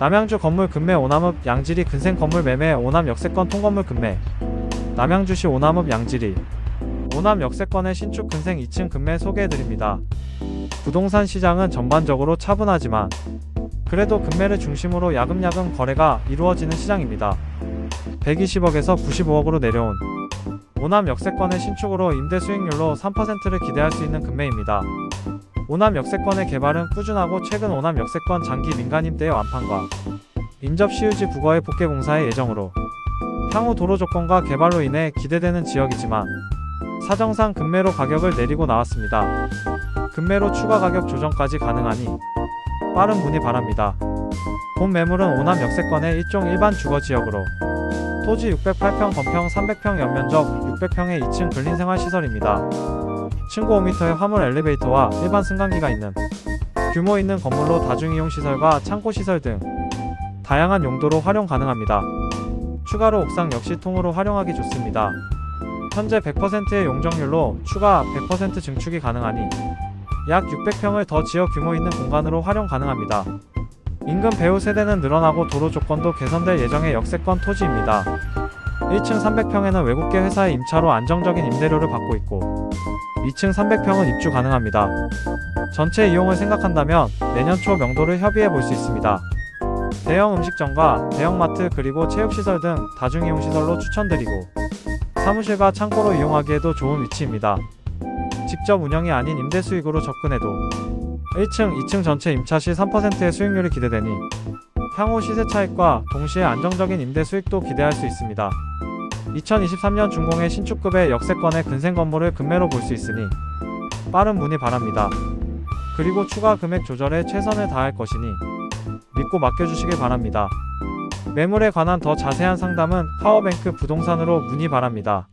남양주 건물 금매 오남읍 양지리 근생 건물 매매 오남 역세권 통건물 금매 남양주시 오남읍 양지리 오남 역세권의 신축 근생 2층 금매 소개해드립니다. 부동산 시장은 전반적으로 차분하지만 그래도 금매를 중심으로 야금야금 거래가 이루어지는 시장입니다. 120억에서 95억으로 내려온 오남 역세권의 신축으로 임대 수익률로 3%를 기대할 수 있는 금매입니다. 오남 역세권의 개발은 꾸준하고 최근 오남 역세권 장기 민간 임대의 완판과 인접 시유지 부거의 복개 공사의 예정으로 향후 도로 조건과 개발로 인해 기대되는 지역이지만 사정상 금매로 가격을 내리고 나왔습니다. 금매로 추가 가격 조정까지 가능하니 빠른 문의 바랍니다. 본 매물은 오남 역세권의 일종 일반 주거 지역으로 토지 608평 건평 300평 연면적 600평의 2층 근린생활시설입니다. 층고 5m의 화물 엘리베이터와 일반 승강기가 있는 규모 있는 건물로 다중이용 시설과 창고 시설 등 다양한 용도로 활용 가능합니다. 추가로 옥상 역시 통으로 활용하기 좋습니다. 현재 100%의 용적률로 추가 100% 증축이 가능하니 약 600평을 더 지어 규모 있는 공간으로 활용 가능합니다. 인근 배우 세대는 늘어나고 도로 조건도 개선될 예정의 역세권 토지입니다. 1층 300평에는 외국계 회사의 임차로 안정적인 임대료를 받고 있고 2층 300평은 입주 가능합니다. 전체 이용을 생각한다면 내년 초 명도를 협의해 볼 수 있습니다. 대형 음식점과 대형 마트 그리고 체육시설 등 다중이용시설로 추천드리고 사무실과 창고로 이용하기에도 좋은 위치입니다. 직접 운영이 아닌 임대 수익으로 접근해도 1층, 2층 전체 임차 시 3%의 수익률이 기대되니 향후 시세 차익과 동시에 안정적인 임대 수익도 기대할 수 있습니다. 2023년 준공의 신축급의 역세권의 근생 건물을 금매로 볼 수 있으니 빠른 문의 바랍니다. 그리고 추가 금액 조절에 최선을 다할 것이니 믿고 맡겨주시길 바랍니다. 매물에 관한 더 자세한 상담은 파워뱅크 부동산으로 문의 바랍니다.